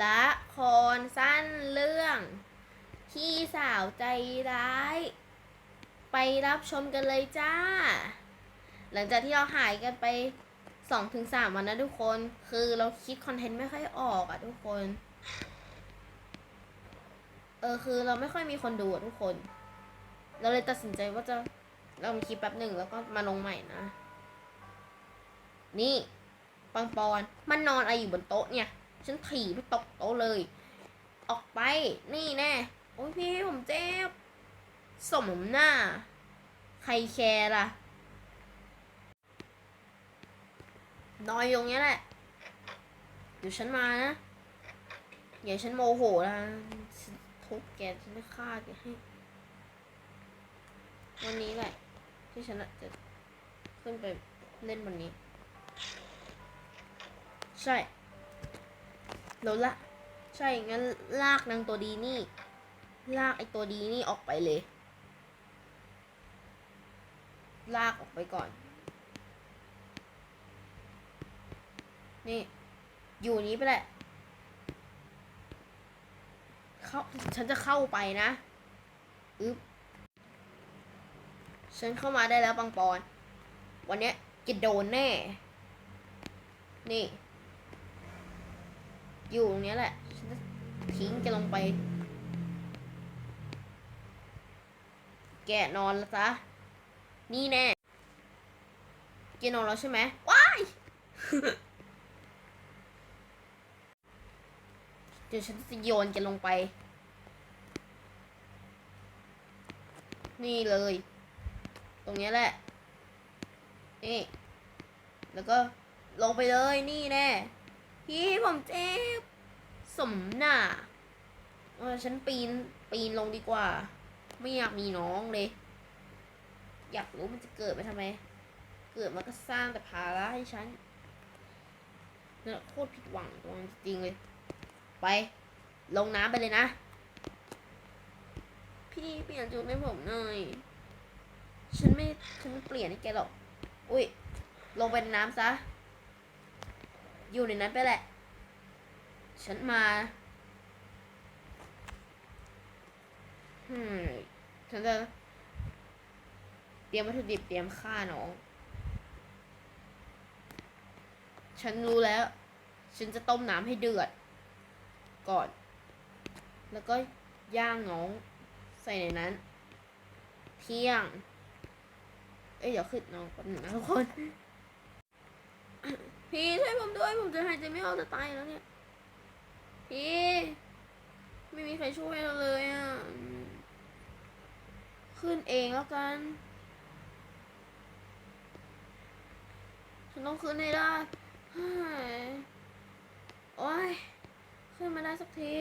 ละครสั้นเรื่องพี่สาวใจร้าย ไปรับชมกันเลยจ้า หลังจากที่เราหายกันไปสองถึงสามวันนะทุกคน คือเราคิดคอนเทนต์ไม่ค่อยออกอะทุกคน เออคือเราไม่ค่อยมีคนดูอะทุกคน เราเลยตัดสินใจว่าจะเรามีคลิปแป๊บหนึ่งแล้วก็มาลงใหม่นะ นี่ ปังปอน มันนอนอะไรอยู่บนโต๊ะเนี่ย ฉันถีบตกโตเลย ออกไป นี่แน่ โอ้ยพี่ผมเจ็บ สมหน้า ใครแคร์ล่ะนอยตรงเนี้ยแหละ เดี๋ยวฉันมานะ อย่าฉันโมโหนะฉันทุบแก ฉันจะฆ่าแกให้ วันนี้แหละ ที่ฉันจะขึ้นไปเล่นวันนี้ ใช่ ลดละ ใช่ งั้นลากนางตัวดีนี่ ลากไอตัวดีนี่ออกไปเลย ลากออกไปก่อน นี่ อยู่นี้ไปแหละ เข้า ฉันจะเข้าไปนะ อึ๊บ ฉันเข้ามาได้แล้วปังปอน วันนี้จะโดนแน่ นี่ อยู่ตรงนี้แหละฉันจะทิ้งแกลงไป แกนอนแล้วจ้ะนี่แน่แกนอนแล้วใช่ไหมว้ายเดี๋ยวฉันจะโยนแกลงไป นี่เลย ตรงนี้แหละ นี่ แล้วก็ลงไปเลยนี่แน่ พี่ผมเจ็บ สมหน้าเออฉันปีน ปีนลงดีกว่า ไม่อยากมีน้องเลย อยากรู้มันจะเกิดมาทำไม เกิดมาก็สร้างแต่ภาระให้ฉันเนี่ยโคตรผิดหวังตรงจริงเลย ไป ลงน้ำไปเลยนะ พี่เปลี่ยนชุดให้ผมหน่อยฉันไม่ ฉันไม่เปลี่ยนให้แกหรอก อุ้ย ลงไปในน้ำซะ อยู่ในนั้นไปแหละ ฉันมาฮึมฉันจะ เตรียมวัตถุดิบเตรียมฆ่าน้อง ฉันรู้แล้ว ฉันจะต้มน้ำให้เดือด ก่อน แล้วก็ย่างน้อง ใส่ในนั้น เที่ยง เอ้ยเดี๋ยวขึ้นน้องก่อนนะทุกคน พี่ช่วยผมด้วยผมจะหายใจไม่ออกจะตายแล้วเนี่ย พี่ ไม่มีใครช่วยเราเลยอะ ขึ้นเองแล้วกัน ฉันต้องขึ้นให้ได้โอ้ย ขึ้นมาได้สักที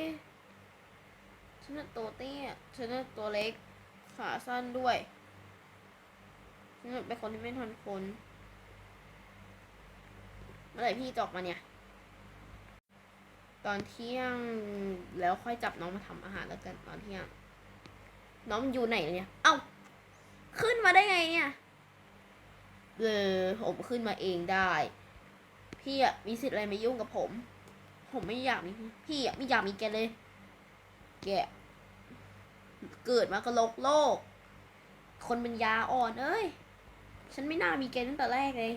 ฉันน่ะตัวเตี้ย ฉันน่ะตัวเล็ก ขาสั้นด้วย ฉันเป็นคนที่ไม่ทนคน เมื่อไหร่พี่จอกมาเนี่ย ตอนเที่ยงแล้วค่อยจับน้องมาทำอาหารแล้วกันตอนเที่ยง น้องอยู่ไหนเนี่ย เอ้า ขึ้นมาได้ไงเนี่ยเออผมขึ้นมาเองได้ พี่อะมีสิทธิ์อะไรมายุ่งกับผม ผมไม่อยากมีพี่อะไม่อยากมีแกเลย แกเกิดมากระโลกโลก คนเป็นยาอ่อนเอ้ย ฉันไม่น่ามีแกตั้งแต่แรกเลย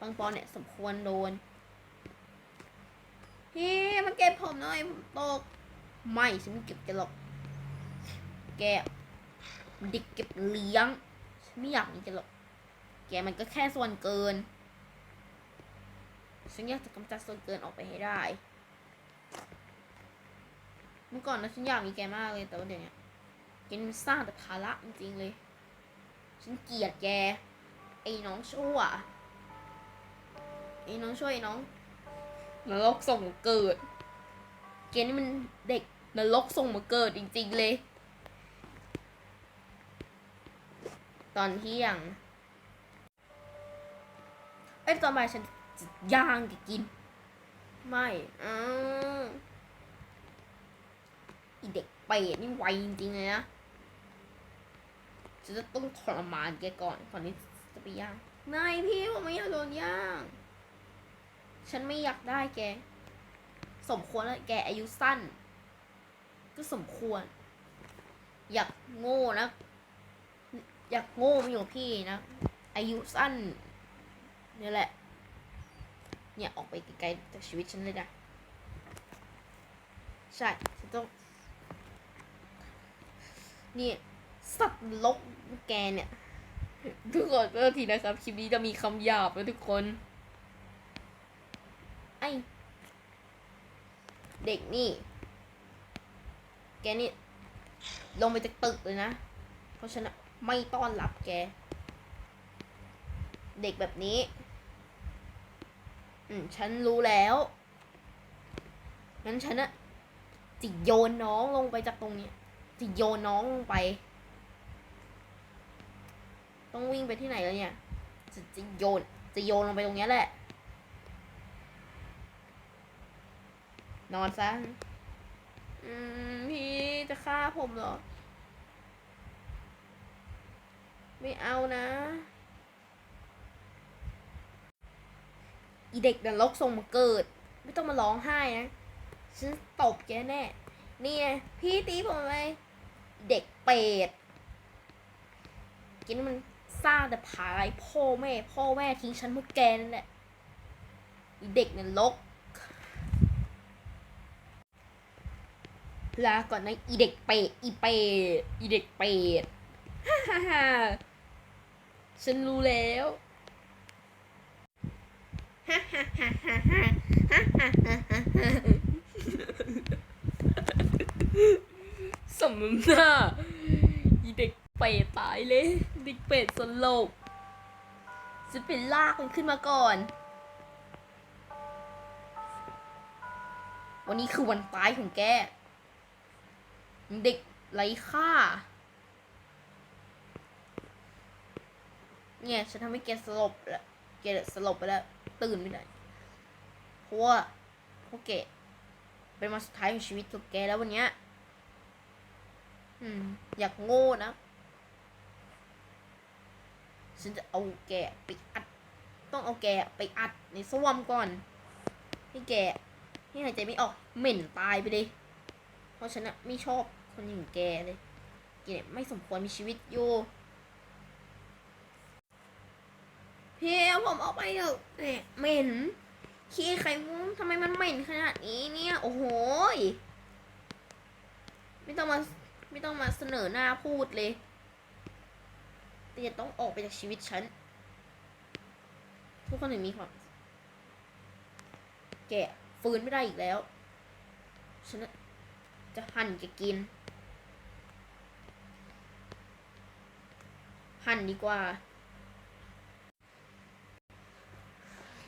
ปังปอนเนี่ยสมควรโดนพี่มาเก็บผมหน่อยผมตก ไม่ฉันไม่เก็บแกหรอก แกเด็กเก็บเลี้ยงฉันไม่อยากมีแกหรอก แกมันก็แค่ส่วนเกิน ฉันอยากจะกำจัดส่วนเกินออกไปให้ได้ เมื่อก่อนนะฉันอยากมีแกมากเลยแต่ว่าเดี๋ยวนี้แกมันสร้างแต่ภาระจริงๆเลย ฉันเกลียดแก ไอ้น้องชั่ว อ้น้องช่วยน้องนรกส่งมาเกิดแกนี่มันเด็กนรกส่งมาเกิดจริงๆเลย ตอนเที่ยงเอ้ยตอนบ่ายฉันจะย่างแกกิน ไม่อ้าวอีเด็กเปรตนี่ไวจริงๆเลยนะจะต้องทรมานแกก่อนก่อนที่จะไปย่างไม่พี่ผมไม่อยากโดนย่าง ฉันไม่อยากได้แก สมควรแล้วแกอายุสั้น ก็สมควร อยากโง่นะ อยากโง่ไม่อยู่พี่นะ อายุสั้นเนี่ยแหละ เนี่ยออกไปไกลๆจากชีวิตฉันเลยนะ ใช่ฉันต้องเนี่ยสัตว์นรกแกเนี่ยทุกคนก็ทีนะครับ คลิปนี้จะมีคำหยาบนะทุกคน เด็กนี่ แกนี่ลงไปจากตึกเลยนะ เพราะฉะนั้นไม่ต้อนรับแก เด็กแบบนี้ อืม ฉันรู้แล้ว งั้นฉันอะจะโยนน้องลงไปจากตรงนี้จะโยนน้องลงไป ต้องวิ่งไปที่ไหนแล้วเนี่ย จะจะโยน จะโยนลงไปตรงเนี้ยแหละ นอนซะ อืม พี่จะฆ่าผมเหรอ ไม่เอานะ อีเด็กนรกส่งมาเกิด ไม่ต้องมาร้องไห้นะ ฉันตบแกแน่นี่ไงพี่ตีผมไหมเด็กเป็ดกินมันสร้างแต่ผาอะไรพ่อแม่ พ่อแม่ทิ้งฉันพวกแกนั่นแหละเด็กนรก ลาก่อนนะอีเด็กเป็ดอีเป็ดอีเด็กเป็ดฮ่าฮ่าฮ่าฉันรู้แล้วฮ่าฮ่าฮ่าฮ่าฮ่าฮ่าฮ่าฮ่าฮ่าสมน้ำหน้าอีเด็กเป็ดตายเลยเด็กเป็ดสลบจะเป็นลากมันขึ้นมาก่อน วันนี้คือวันตายของแก เด็กไร้ค่า เนี่ย ฉันทำให้แกสลบแล้วแกสลบไปแล้ว ตื่นไม่ได้เพราะว่าเพราะแกเป็นวันสุดท้ายของชีวิตของแกแล้ววันเนี้ยอืม อยากโง่นะ ฉันจะเอาแกไปอัด ต้องเอาแกไปอัดในส้วมก่อน ให้แกให้หายใจไม่ออกเหม็นตายไปเลยเพราะฉันนะไม่ชอบ คนอย่างแกเลยแกเนี่ยไม่สมควรมีชีวิตอยู่ พี่เอาผมออกไปเถอะแหมเหม็นขี้ไข่มุ้งทำไมมันเหม็นขนาดนี้เนี่ย โอ้โหไม่ต้องมาไม่ต้องมาเสนอหน้าพูดเลย แต่จะต้องออกไปจากชีวิตฉัน ทุกคนถึงมีความแกฟื้นไม่ได้อีกแล้ว ฉันะจะหั่นแกกิน หั่นดีกว่า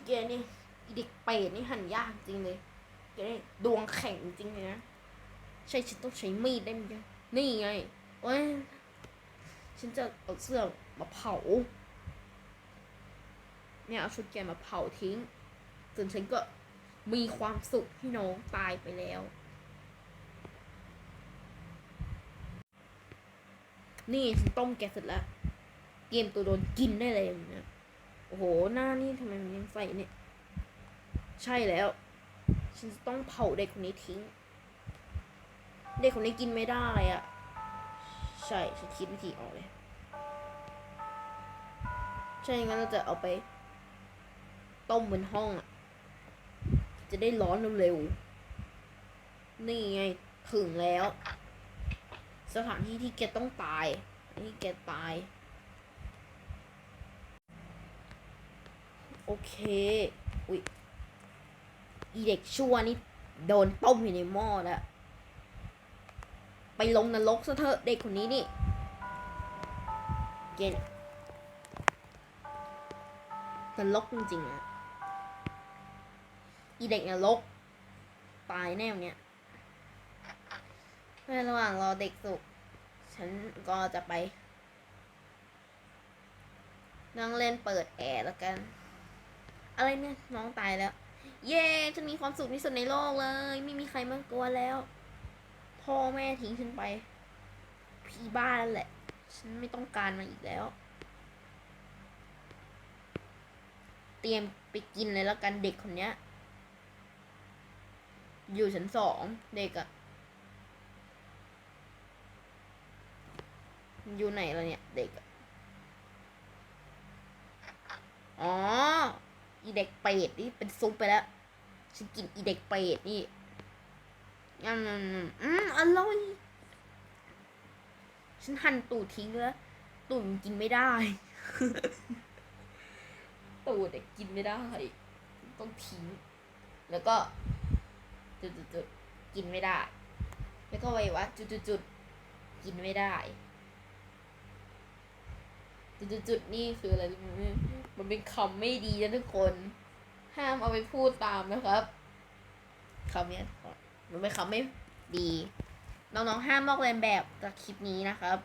แกนี่อีเด็กเป็ดนี่หั่นยากจริงเลยแกนี่ดวงแข็งจริงเลยนะใช่ฉันต้องใช้มีดได้มั้ยนี่ไงโอ้ยฉันจะเอาเสื้อมาเผาเนี่ยเอาชุดแกมาเผาทิ้งส่วนฉันก็มีความสุขที่น้องตายไปแล้ว นี่ฉันต้มแกเสร็จแล้ว เกมตัวโดนกินได้เลยอย่างเนี้ยโอ้โห หน้านี่ทำไมมันยังใส่เนี่ย ใช่แล้ว ฉันจะต้องเผาเด็กคนนี้ทิ้ง เด็กคนนี้กินไม่ได้อะใช่ ฉันคิดวิธีออกเลย ใช่งั้นเราจะเอาไป ต้มบนห้องอะจะได้ร้อนเร็วๆ นี่ไง ถึงแล้ว สถานที่ที่แกต้องตายที่แกตาย โอเค อุ้ยอีเด็กชั่วนี่โดนต้มอยู่ในหม้อแล้วไปลงนรกซะเถอะเด็กคนนี้นี่เกนนรกจริงๆอะอีเด็กนรกตายแน่วเนี้ยในระหว่างรอเด็กสุก ฉันก็จะไป นั่งเล่นเปิดแอร์แล้วกัน อะไรเนี่ยน้องตายแล้ว เย้ฉันมีความสุขที่สุดในโลกเลย ไม่มีใครมากลัวแล้ว พ่อแม่ทิ้งฉันไปพี่บ้านนแหละ ฉันไม่ต้องการมันอีกแล้ว เตรียมไปกินเลยแล้วกันเด็กคนเนี้ย อยู่ชั้นสองเด็กอะอยู่ไหนแล้วเนี่ย เด็กอะอ๋อ อีเด็กเปรตนี่เป็นซุปไปแล้ว ฉันกินอีเด็กเปรตนี่อืมอืมอร่อย ฉันหั่นตูดทิ้งแล้ว ตูดมันกินไม่ได้ ตูดเนี่ยกินไม่ได้ ต้องทิ้ง แล้วก็จุดจุดจุดกินไม่ได้ แล้วก็ไว้ว่าจุดจุดจุดกินไม่ได้จุดจุดจุดนี่คืออะไรรู้ไห มันเป็นคำไม่ดีนะทุกคน ห้ามเอาไปพูดตามนะครับคำนี้มันเป็นคำไม่ดี น้องๆห้ามลอกเลียนแบบจากคลิปนี้นะครับ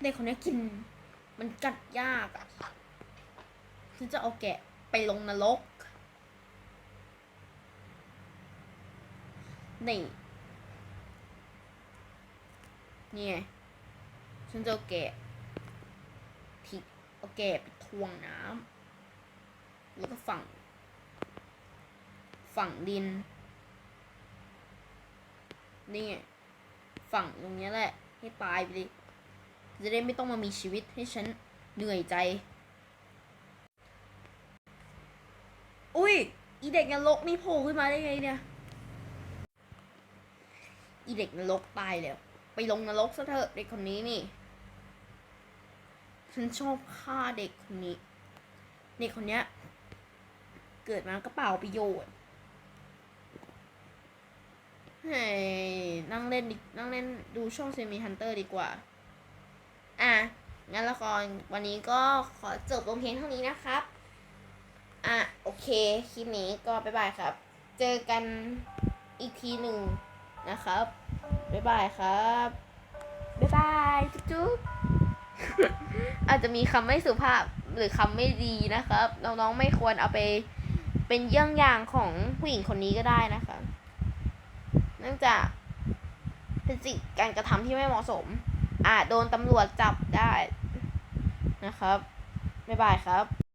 เด็กคนนี้กิน มันกัดยากอะฉันจะเอาแกะไปลงนรกนี่นี่ไงฉันจะเอาแกะ เอาแกะไปทวงน้ำแล้วก็ฝังฝังดิน นี่ฝังตรงนี้แหละ ให้ตายไปเลยจะได้ไม่ต้องมามีชีวิตให้ฉันเหนื่อยใจ อุ้ย อีเด็กนรกนี่โผล่ขึ้นมาได้ไงเนี่ย อีเด็กนรกตายแล้ว ไปลงนรกซะเถอะเด็กคนนี้นี่ ฉันชอบฆ่าเด็กคนนี้เด็กคนเนี้ย เกิดมาก็เปล่าประโยชน์เฮ้ยนั่งเล่นดินั่งเล่นดูช่องเซมิฮันเตอร์ดีกว่า อะ งั้นละครวันนี้ก็ขอจบลงเพียงเท่านี้นะครับ อะ โอเค คลิปนี้ก็บ๊ายบายครับ เจอกันอีกทีหนึ่งนะครับ บ๊ายบายครับ บ๊ายบาย จุ๊บ อาจจะมีคำไม่สุภาพหรือคำไม่ดีนะครับ น้องๆไม่ควรเอาไปเป็นเยี่ยงอย่างของผู้หญิงคนนี้ก็ได้นะคะเนื่องจากเป็นสิ่งการกระทำที่ไม่เหมาะสม อาจโดนตำรวจจับได้นะครับ บ๊ายบายครับ